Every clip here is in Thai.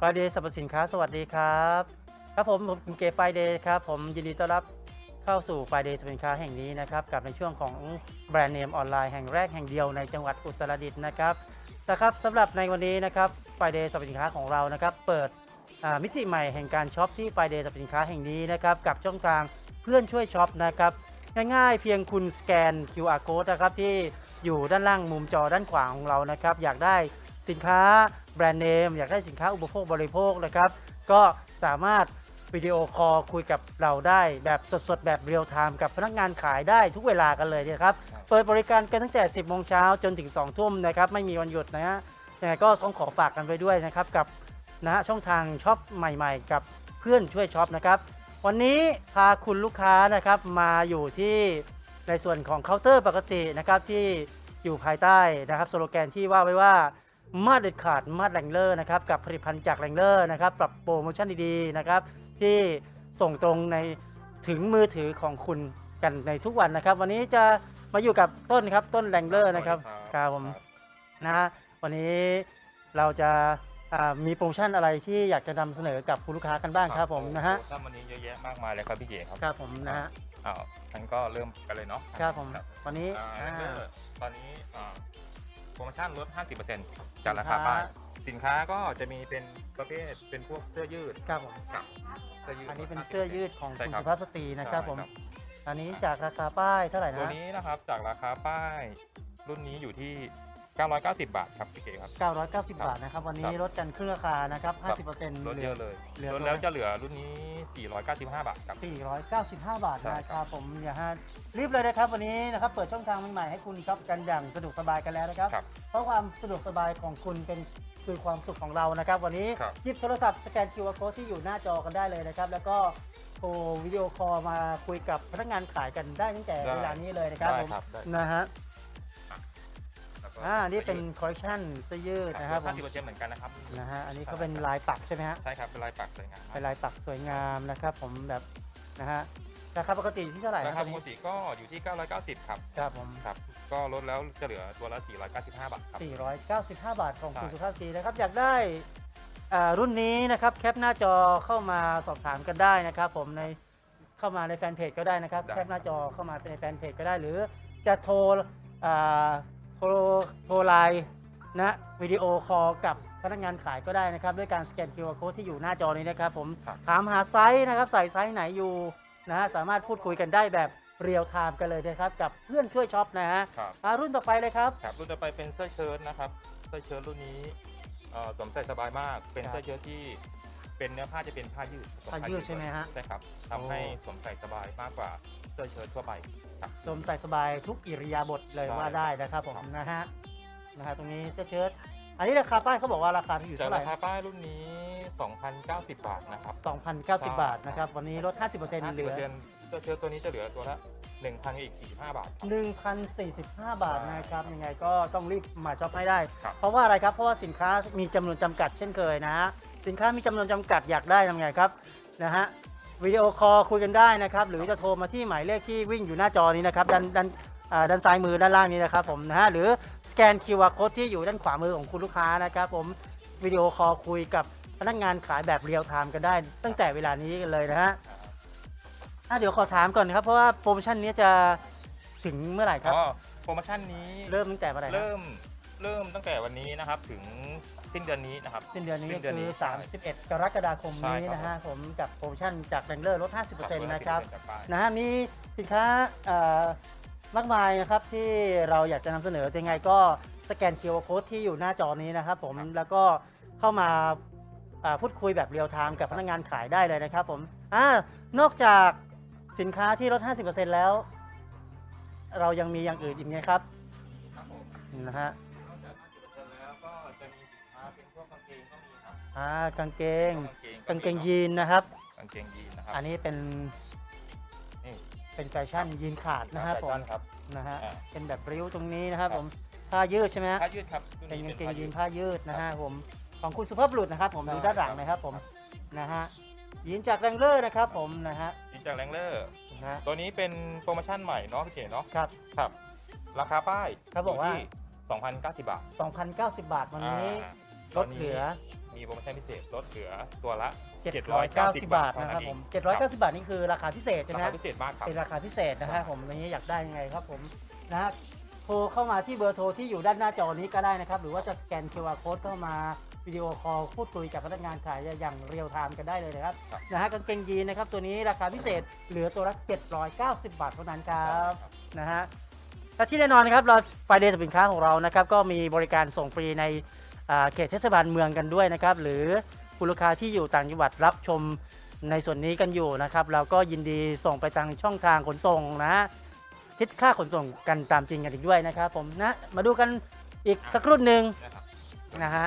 ไฟเดย์สรรพสินค้าสวัสดีครับ ครับผมผมคุณเกไฟเดย์ครับ ผมยินดีต้อนรับเข้าสู่ไฟเดย์สรรพสินค้าแห่งนี้นะครับ กับในช่วงของแบรนด์เนมออนไลน์แห่งแรกแห่งเดียวในจังหวัดอุตรดิตถ์นะครับนะครับสำหรับในวันนี้นะครับไฟเดย์สรรพสินค้าของเรานะครับ เปิดมิติใหม่แห่งการช็อปที่ไฟเดย์สรรพสินค้าแห่งนี้นะครับกับช่องทางเพื่อนช่วยช็อปนะครับง่ายๆเพียงคุณสแกน QR code นะครับที่อยู่ด้านล่างมุมจอด้านขวาของเรานะครับ อยากได้สินค้าแบรนด์เนมอยากได้สินค้าอุปโภคบริโภคนะครับก็สามารถวิดีโอคอลคุยกับเราได้แบบสดๆ แบบเรียลไทม์กับพนักงานขายได้ทุกเวลากันเลยนะครับครับเปิดบริการกันตั้งแต่ 10 โมงเช้าจนถึง 2 ทุ่มนะครับ ไม่มีวันหยุดนะฮะยังไงก็ต้องขอฝากกันไว้ด้วยนะครับ กับนะฮะช่องทางช็อปใหม่ๆ กับเพื่อนช่วยช็อปนะครับ วันนี้พาคุณลูกค้านะครับมาอยู่ที่ในส่วนของเคาน์เตอร์ปกตินะครับที่อยู่ภายใต้นะครับสโลแกนที่ว่าไว้ว่า มาดเด็ดขาดมาดแรงเลอร์นะครับกับผลิตภัณฑ์จากแรงเลอร์นะครับปรับโปรโมชั่นดีๆนะครับที่ส่งตรงในถึงมือถือของคุณกันในทุกวันนะครับ วันนี้จะมาอยู่กับต้นครับต้นแรงเลอร์นะครับครับผมนะฮะวันนี้เราจะอ่ามีโปรโมชั่นอะไรที่อยากจะนำเสนอกับคุณลูกค้ากันบ้างครับผมนะฮะโปรโมชั่นวันนี้เยอะแยะมากมายเลยครับพี่เก๋ครับครับผมนะฮะ อ้าวงั้นก็เริ่มกันเลยเนาะครับผม วันนี้อ่าอ่าเริ่มเลยตอนนี้อ่า โปรโมชั่นลด 50%จากราสินค้าคาป้ายสินค้าก็จะมีเป็นประเภทเป็นพวกเสื้อยืดครับผมกับเสื้อยืดอันนี้เป็นเสื้อยืดของใช่คุณครับสุภาพสตรีนะครับผมใช่อันนี้จากราคาป้ายเท่าไหร่ตัวนะนี้นะครับจากราคาป้ายรุ่นนี้อยู่ที่ 990 บาทครับพี่เก๋ครับ 990 บาทนะครับ วันนี้ครับลดกันครึ่งราคานะครับ 50%ลดเยอะเลยเหลือลดแล้วจะเหลือรุ่นนี้ 495 บาทครับ 495 บาทใช่นะคครัรับบผมอย่าฮะรีบเลยนะครับวันนี้นะครับเปิดช่องทางใหม่ๆให้คุณช็อปกันอย่างสะดวกสบายกันแล้วนะครับ ครับ เพราะความสะดวกสบายของคุณเป็นคือความสุขของเรานะครับ วันนี้ครับ หยิบโทรศัพท์สแกน QR code ที่อยู่หน้าจอกันได้เลยนะครับ แล้วก็โทรวิดีโอคอลมาคุยกับพนักงานขายกันได้ตั้งแต่ได้เวลานี้เลยนะครับได้ผมครับได้ นะฮะแล้วก็ อ่านี่เป็นคอลเลคชันเสื้อยืดนะครับผม50%เหมือนกันนะครับนะฮะอันนี้ก็เป็นลายปักใช่ไหมฮะใช่ครับเป็นลายปักสวยงามเป็นลายปักสวยงามนะครับ ผมแบบนะฮะราคาปกติที่เท่าไหร่ราคคารับปกติก็อยู่ที่ 990 ครับครับผมครับก็ลดแล้วจะเหลือตัวละ 495 บาทครับ 495 บาทของคุณใช่สุภาพสตรีนะครับอยากได้อ่ารุ่นนี้นะครับแคปหน้าจอเข้ามาสอบถามกันได้นะครับผมในเข้ามาในแฟนเพจก็ได้นะครับแคปหน้าจอเข้ามาในแฟนเพจก็ได้หรือจะโทรอ่า โทรโทรไลน์นะวิดีโอคอลกับพนักงานขายก็ได้นะครับ ด้วยการสแกน QR code ที่อยู่หน้าจอนี้นะครับ ผมครับ ถามหาไซส์นะครับ ใส่ไซส์ไหนอยู่นะฮะสามารถพูดคุยกันได้แบบเรียลไทม์กันเลยนะครับ กับเพื่อนช่วยช็อปนะฮะครับ อ่ารุ่นต่อไปเลยครับ ครับรุ่นต่อไปเป็นเสื้อเชิ้ตนะครับเสื้อเชิ้ตรุ่นนี้เอ่อสวมใส่สบายมาก เป็นครับ เสื้อเชิ้ตที่ เป็นเนื้อผ้าจะเป็นผ้ายืดผสมผ้ายืดใช่ไหมฮะใช่ครับทำให้สวมใส่สบายมากกว่าเสื้อเชิ้ตทั่วไปครับ สวมใส่สบายทุกอิริยาบถเลยใช่ว่าได้นะครับผมครับ นะฮะนะฮะตรงนี้เสื้อเชิ้ตอันนี้ราคาป้ายเขาบอกว่าราคาอยู่จากเท่าไหราร่คาป้ายรุ่นนี้ 2,090 บาทนะครับ 2,090 บาทนะครับ วันนี้ลด 50%เหลือ 50%เสื้อเชิ้ตตัวนี้จะเหลือตัวละ1,000อีก45 บาทครับ 1,045 บาทใช่นะครับ ยังไงก็ต้องรีบมาช็อปให้ได้ ครับ เพราะว่าอะไรครับ เพราะว่าสินค้ามีจำนวนจำกัดเช่นเคยนะฮะ สินค้ามีจำนวนจำกัดอยากได้ทำไงครับนะฮะวิดีโอคอลคุยกันได้นะครับ หรือจะโทรมาที่หมายเลขที่วิ่งอยู่หน้าจอนี้นะครับด้านด้านอ่าด้านซ้ายมือด้านล่างนี้นะครับผมนะฮะหรือสแกน QR code ที่อยู่ด้านขวามือของคุณลูกค้านะครับผมวิดีโอคอลคุยกับพนักงานขายแบบเรียลไทม์กันได้ ตั้งแต่เวลานี้กันเลยนะฮะอะเดี๋ยวขอถามก่อนนะครับ เพราะว่าโปรโมชั่นนี้จะถึงเมื่อไหร่ครับ อ๋อโปรโมชั่นนี้เริ่มตั้งแต่เมื่อไหร่ครับ เริ่ม เริ่มตั้งแต่วันนี้นะครับถึงสิ้นเดือนนี้นะครับ สิ้นเดือนนี้สิ้ก็นเดือนคืนี้อใช่ 31 กรกฎาคมนี้ใช่ครับ นะฮะผมกับโปรโมชั่นจากแรงเลอร์ลด 50%นะครับจากป้าย นะฮะมีสินค้าเอ่อมากมายนะครับที่เราอยากจะนำเสนอยังไงก็สแกน QR Code ที่อยู่หน้าจอนี้นะครับผมแล้วก็เข้ามาอ่าพูดคุยแบบเรียลไทม์กับพนักงานขายได้เลยนะครับผมอ่านอกจากสินค้าที่ลด 50%แล้ว เรายังมีอย่างอื่นอีกไหมครับ ครับผมนะฮะ มีสินค้าเป็นพวกกางเกงก็มีครับอ่ากางเกง พวกางเกงมียีนนะครับ กางเกงยีนนะครับอันนี้เป็นนี่เป็นแฟชั่นยีนขาดนะฮะแฟผมชั่นครับ นะฮะอ่าเป็นแบบริ้วตรงนี้นะครับครับ ผมผ้ายืดใช่ไหมฮะผ้ายืดครับรุ่เป็นกางเกงผ้ยีนดผ้ายืดนะฮะผมของคุณสุภาพบุรุษนะครับ ผมใช่ดูด้านหลังครับนะครับผมครับนะฮะยีนจากแรงเลอร์นะครับ ผมนะฮะยีนจากแรงเลอร์นะฮะตัวนี้เป็นโปรโมชั่นใหม่เนาะพี่เก๋เนาะครับ ครับ ราคาป้ายเขาบอกว่ายู่ที่2,090 บาท 2,090 บาทวันนี้อ่า ลดเหลือมมีโปรโมชั่นพิเศษลดเหลือตัวละ 790 บาทนะครับผม 790 บาทนี่คือราคาพิเศษใช่ราไหมคาพิเศษมากครับ เป็นราคาพิเศษนะครับผมอย่างนี้อยากได้ยังไงครับผมนะฮะโทรเข้ามาที่เบอร์โทรที่อยู่ด้านหน้าจอนี้ก็ได้นะครับ หรือว่าจะสแกน QR code เข้ามาวิดีโอคอลพูดคุยกับพนักงานขายอย่างเรียลไทม์กันได้เลยนะครับครับนะฮะกางเกงยีนนะครับตัวนี้ราคาพิเศษเหลือตัวละ 790 บาทเท่านั้นครับนะฮะและที่แน่นอนนะครับเราไปเดย์สินค้าของเรานะครับก็มีบริการส่งฟรีในอ่า เขตเทศบาลเมืองกันด้วยนะครับ หรือคุณลูกค้าที่อยู่ต่างจังหวัดรับชมในส่วนนี้กันอยู่นะครับ เราก็ยินดีส่งไปทางช่องทางขนส่งนะคิดค่าขนส่งกันตามจริงกันอีกด้วยนะครับ ผมนะมาดูกันอีกสักรุ่นหนึ่งนะครับนะฮะ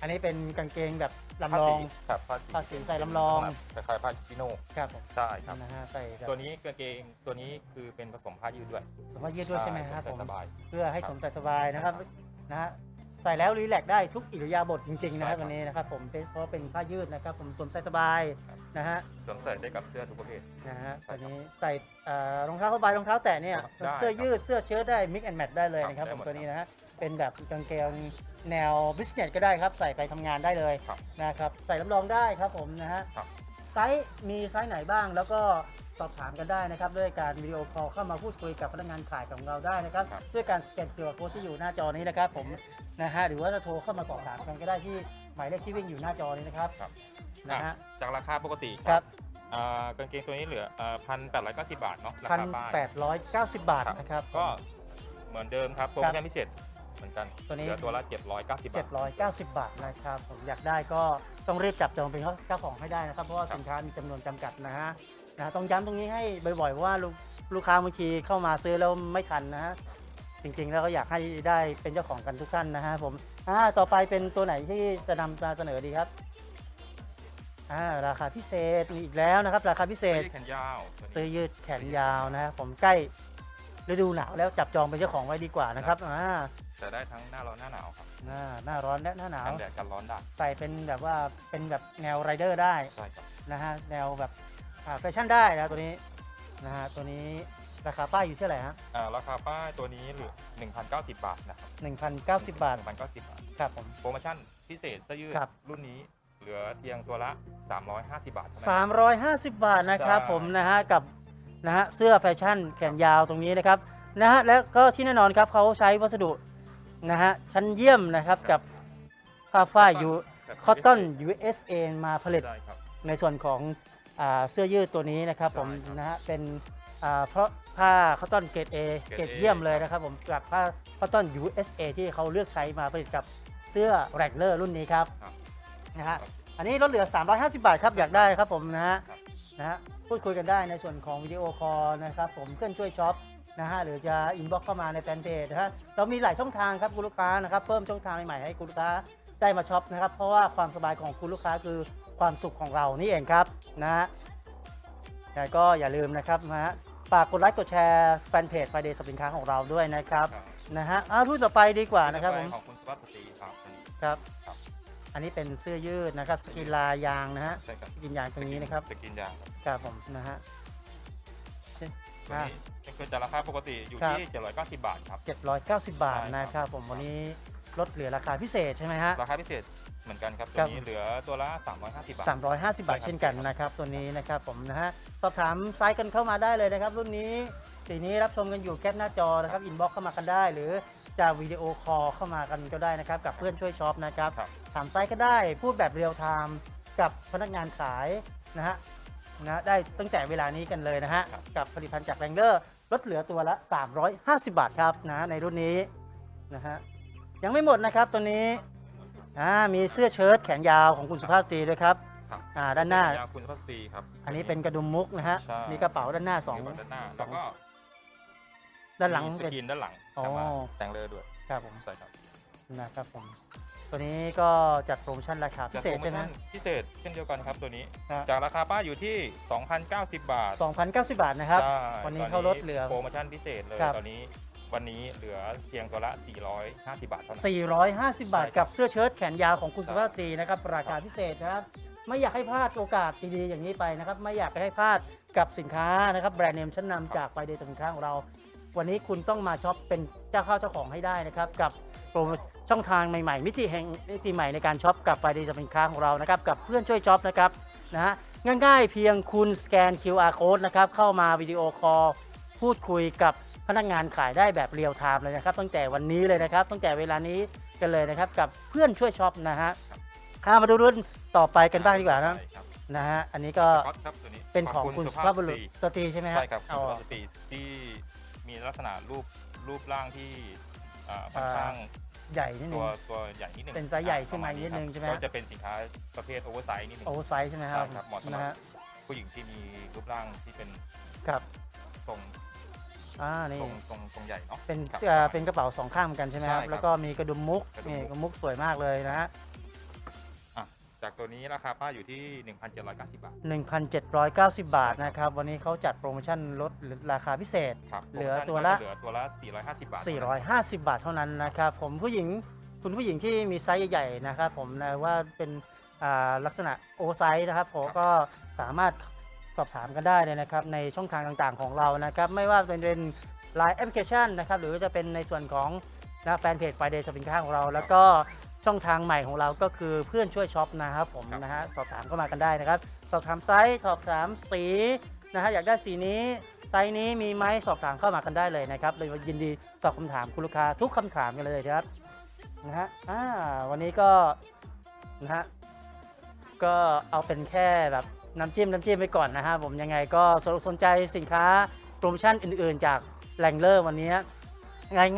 อันนี้เป็นกางเกงแบบลำลอง ครับผ้าสีใส่ลำลอง คล้ายๆผ้าชิโน่ครับผมใช่ครับ นะฮะใส่แบบตัวนี้กางเกงตัวนี้คือเป็นผสมผ้ายืดด้วยสามารถยืดด้วยใช่ไหมครับใส่ผมสบาย เพื่อให้ครับสวมใส่สบายนะครับนะฮะ ใส่แล้วรีแลกซ์ได้ทุกอิริยาบถจริงๆนะครับใช่ครับ วันนี้นะครับผมเป็นเพราะว่าเป็นผ้ายืดนะครับผมสวมใส่สบายครับนะฮะสวมใส่ได้กับเสื้อทุกประเภท นะฮะใช่ตัควรับนี้ใส่เอ่อรองเท้าผ้าใบรองเท้าแตะเนี่ยได้เสื้อยืดเสื้อเชิ้ตได้มิกแอนแมทได้เลยครับนะครับได้ผมหมดตัวนี้นะฮะเป็นแบบกางเกงแนวบิสเนสก็ได้ครับ ใส่ไปทำงานได้เลยครับนะครับใส่รับรองได้ครับผมนะฮะครับ ไซส์มีไซส์ไหนบ้างแล้วก็ สอบถามกันได้นะครับ ด้วยการวิดีโอคอลเข้ามาพูดคุยกับพนักงานขายของเราได้นะครับครับ ด้วยการสแกนเคอร์โค้ดที่อยู่หน้าจอนี้นะครับ ผมนะฮะหรือว่าจะโทรเข้ามาสอบถามกันก็ได้ที่หมายเลขที่วิ่งอยู่หน้าจอนี้นะครับครับ นะฮะ จากราคาปกติครับอ่ากางเกงตัวนี้เหลือพันแปดร้อยเก้าสิบบาทเนาะราพันคาป้ายแปดร้อยเก้าสิบบาทครับนะครับ ก็เหมือนเดิมครับโปรโมชั่นพิเศษเหมือนกันตัวนี้ เหลือตัวละเจ็ดร้อยเก้าสิบบาท 790 บาทนะครับผมอยากได้ก็ต้องรีบจับจองเป็นเจ้าของให้ได้นะครับ เพราะว่าครับ สินค้ามีจำนวนจำกัดนะฮะ นะต้องย้ำตรงนี้ให้บ่อยๆเพราะว่าลูกลูกค้าบางทีเข้ามาซื้อแล้วไม่ทันนะฮะจริงๆ แล้วก็อยากให้ได้เป็นเจ้าของกันทุกท่านนะฮะผมอ่าต่อไปเป็นตัวไหนที่จะนำมาเสนอดีครับอ่าราคาพิเศษมีอีกแล้วนะครับ ราคาพิเศเสื้อษยืดแขนยาวตัวนี้ซื้อยืดแขนยาวนะครับผมใกล้ฤดูหนาวแล้วจับจองเป็นเจ้าของไว้ดีกว่านะครับอ่าแต่ได้ทั้งหน้าร้อนหน้าหนาวครับหน้าหน้าร้อนและหน้าหนาวกันแดดกันร้อนได้ใส่เป็นแบบว่าเป็นแบบแนวไรเดอร์ได้ใช่ครับนะฮะแนวแบบอ่า แฟชั่นได้นะตัวนี้นะฮะตัวนี้ราคาป้ายอยู่ที่เท่าไหร่ฮะอ่าราคาป้ายตัวนี้เหลือ1,090 บาทนะครับ1,090 บาท1,090บาทครับผม โปรโมชั่นพิเศษเสื้อยืดครับ รุ่นนี้เหลือเพียงตัวละ 350 บาทเท่านั้น 350 บาทนะครับใช่ ผมนะฮะกับนะฮะเสื้อแฟชั่นแขนยาวตรงนี้นะครับนะฮะแล้วก็ที่แน่นอนครับเขาใช้วัสดุนะฮะชั้นเยี่ยมนะครับกับผ้าฝ้ายยูแบบคอตตอน USA มาผลิต ใช่ครับในส่วนของ อาเสื้อยืดตัวนี้นะครับผมใช่ครับนะฮะเป็นอ่าเพราะผ้าคอตตอนเกรด A เกเกรรดด A เยี่ยมเลยครับนะครับผมจากผ้าคอตตอน USA ที่เขาเลือกใช้มาผลิตกับเสื้อแร็กเลอร์รุ่นนี้ครับครับ นะฮะครับอันนี้ลดเหลือ 350 บาทครับอยากได้ครับผมนะฮะ ครับ นะฮะพูดคุยกันได้ในส่วนของวิดีโอคอลนะครับผมเพื่อนช่วยช็อปนะฮะหรือจะอินบ็อกเข้ามาในแฟนเพจนะฮะเรามีหลายช่องทางครับคุณลูกค้านะครับเพิ่มช่องทางใหม่ๆให้คุณลูกค้า ได้มาช็อปนะครับ เพราะว่าความสบายของคุณลูกค้าคือความสุขของเรานี่เองครับนะฮะแต่ก็อย่าลืมนะครับนะฮะฝากกดไลค์กดแชร์แฟนเพจไฟเดย์สินค้าของเราด้วยนะครับครับนะฮะอ้าวรุ่นต่อไปดีกว่านะครับผมของคุณสุภาพสตรีครับตัวนี้ครับครับ อันนี้เป็นเสื้อยืดนะครับสกินลายางนะฮะใช่ครับสกินยางตรงนี้นะครับสกินยางครับครับผมนะฮะ ตัวอ่านี้เป็นเกินจากราคาปกติอยู่ครับที่ 790 บาทครับ 790 บาทใช่ครับนะครับผมวันนี้ลดเหลือราคาพิเศษใช่ไหมฮะ ราคาพิเศษเหมือนกันครับครัตัวบนี้เหลือตัวละ 350 บาท 350 บาทใช่ครับเช่นกันนะครับ ตัวนี้นะครับผมนะฮะ สอบถามไซส์กันเข้ามาได้เลยนะครับ รุ่นนี้สีนี้รับชมกันอยู่แคปหน้าจอนะครับ อินบ็อกเข้ามากันได้ หรือจะวิดีโอคอลเข้ามากันก็ได้นะครับ กับเพื่อนช่วยช็อปนะครับครับถามไซส์ก็ได้ พูดแบบเรียลไทม์กับพนักงานขายนะฮะ นะได้ตั้งแต่เวลานี้กันเลยนะฮะครับกับผลิตภัณฑ์จากแรงเลอร์ลดเหลือตัวละ 350 บาทครับนะในรุ่นนี้นะฮะยังไม่หมดนะครับตัวนี้อ่ามีเสื้อเชิ้ตแขนยาวของคุณสุภาพสตรีด้วยครับครับอ่าด้านหน้า ยาวคุณสุภาพสตรีครับ อันนี้เป็นกระดุมมุกนะฮะใช่ มีกระเป๋าด้านหน้าสองมีกระเป๋าด้านหน้าสอแล้งวก็ด้านหลังมีสเป็นกินด้านหลังอ๋อทำมาแต่งเลอด้วยครับผมใช่ครับนะครับผม ตัวนี้ก็จัดโปรโมชั่นราคาพิเศษจากโปรใช่ไหมโมชั่นพิเศษเช่นเดียวกันครับตัวนี้ครับจากราคาป้ายอยู่ที่ 2,090 บาท2,090 บาทนะครับ ใช่วันนี้ตอเขาลดเหลือโปรโมชั่นพิเศษเลยครับ ตอนนี้วันนี้เหลือเพียงตัวละ 450 บาทเท่านั้น 450 บาทใช่ครับกับเสื้อเชิ้ตแขนยาวของคุณใช่สุภาพสตรีนะครับราคาพิเศษนะครับ ไม่อยากให้พลาดโอกาสดีๆอย่างนี้ไปนะครับ ไม่อยากให้พลาดกับสินค้านะครับแบรนด์เนมชั้นนำจากไฟเดย์สินค้าของเรา วันนี้คุณต้องมาช็อปเป็นเจ้าเข้าเจ้าของให้ได้นะครับ กับโป รโมช่องทางใหม่ๆ มิติแห่งมิติใหม่ในการช็อปกับไฟดีสินค้าของเรานะครับกับเพื่อนช่วยช็อปนะครับนะฮะง่ายๆเพียงคุณสแกน QR code นะครับเข้ามาวิดีโอคอลพูดคุยกับพนักงานขายได้แบบเรียลไทม์เลยนะครับ ตั้งแต่วันนี้เลยนะครับ ตั้งแต่เวลานี้กันเลยนะครับ กับเพื่อนช่วยช็อปนะฮะอะมาดูรุ่นต่อไปกันบ้างดีกว่านะใช่ครับนะฮะอันนี้ก็สก๊อตครับตัวนี้เป็นของคุณสุภาพบุรุษสตรีสตรีใช่ไหมครับใช่ครับคุณอ๋อ สุภาพสตรีที่มีลักษณะรูปรูปร่างที่อ่าค่อนข้าง ใหญ่นิดนึตัง วตัวใหญ่นิดนึงเป็นไซส์ใหญ่อ่ขึ้นมาประณนิดนึงครับใช่ไหมก็จะเป็นสินค้าประเภทโอเวอร์ไซส์นิดนึง โอเวอร์ไซส์ใช่ไหมครับใช่ครับเหมาะสำหรับ นะฮะผู้หญิงที่มีรูปร่างที่เป็นครับทรงอ่านี่ทรงทรงทรงใหญ่เนาะเป็นครับ เอ่อเป็นกระเป๋าสองข้างเหมือนกันใช่ไหมครับใช่ครับแล้วก็มีกระดุมมุกกระดุมมุก นี่กระดุมมุกสวยมากเลยนะฮะ จากตัวนี้ราคาป้ายอยู่ที่ 1,790 บาท 1,790 บาทนะครับ วันนี้เขาจัดโปรโมชั่นลดราคาพิเศษ ครับเหลือโปรโมชั่นตัวละก็จเหลือตัวละ 450 บาท450 บาทเท่านั้นนะครับ ผมผู้หญิงคุณผู้หญิงที่มีไซส์ใหญ่ๆนะครับ ผมนะว่าเป็นอ่าลักษณะโอไซส์นะครับผมก็สามารถสอบถามกันได้เลยนะครับ ในช่องทางต่างๆของเรานะครับ ไม่ว่าจะเป็น Line แอปพลิเคชันนะครับ หรือว่าจะเป็นในส่วนของนะแฟนเพจ Friday สินค้าของเรา แล้วก็ ช่องทางใหม่ของเราก็คือเพื่อนช่วยช็อปนะครับผมครับนะฮะสอบถามเข้ามากันได้นะครับ สอบถามไซส์สอบถามสีนะฮะอยากได้สีนี้ไซส์นี้มีไหมสอบถามเข้ามากันได้เลยนะครับเลยยินดีตอบคำถามคุณลูกค้าทุกคำถามกันเลยครับนะฮะอ่าวันนี้ก็นะฮะก็เอาเป็นแค่แบบน้ำจิ้มน้ำจิ้มไปก่อนนะฮะผมยังไงก็สนสนใจสินค้าโปรโมชั่นอื่น ๆ จากแหล่งเลอร์วันนี้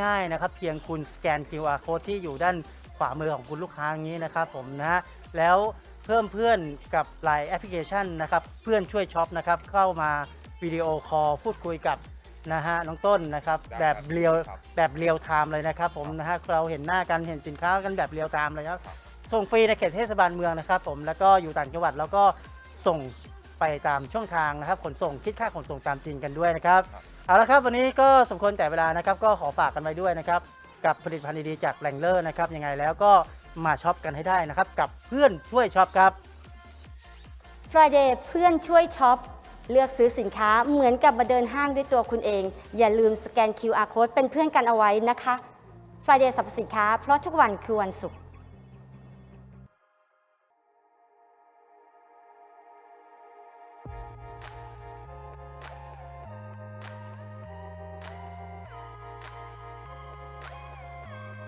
ง่ายๆนะครับ เพียงคุณสแกน QR code ที่อยู่ด้าน ขวามือของคุณลูกค้าอย่างนี้นะครับผมนะฮะแล้วเพิ่มเพื่อนกับ Line แอปพลิเคชันนะครับเพื่อนช่วยช็อปนะครับเข้ามาวิดีโอคอลพูดคุยกับนะฮะน้องต้นนะครับได้แบบเรียวครับ แบบเรียลไทม์เลยนะครับผมครับนะฮะเราเห็นหน้ากันเห็นสินค้ากันแบบเรียลไทม์เลยครับครับส่งฟรีในเขตเทศบาลเมืองนะครับผมแล้วก็อยู่ต่างจังหวัดแล้วก็ส่งไปตามช่องทางนะครับขนส่งคิดค่าขนส่งตามจริงกันด้วยนะครับครับเอาละครับวันนี้ก็สมควรแต่เวลานะครับก็ขอฝากกันไว้ด้วยนะครับ กับผลิตภัณฑ์ดีๆจากแหล่งเลอร์นะครับยังไงแล้วก็มาช็อปกันให้ได้นะครับ กับเพื่อนช่วยช็อปครับ Friday เพื่อนช่วยช็อป เลือกซื้อสินค้าเหมือนกับมาเดินห้างด้วยตัวคุณเอง อย่าลืมสแกน QR code เป็นเพื่อนกันเอาไว้นะคะ Friday สรรพสินค้าเพราะทุกวันคือวันศุกร์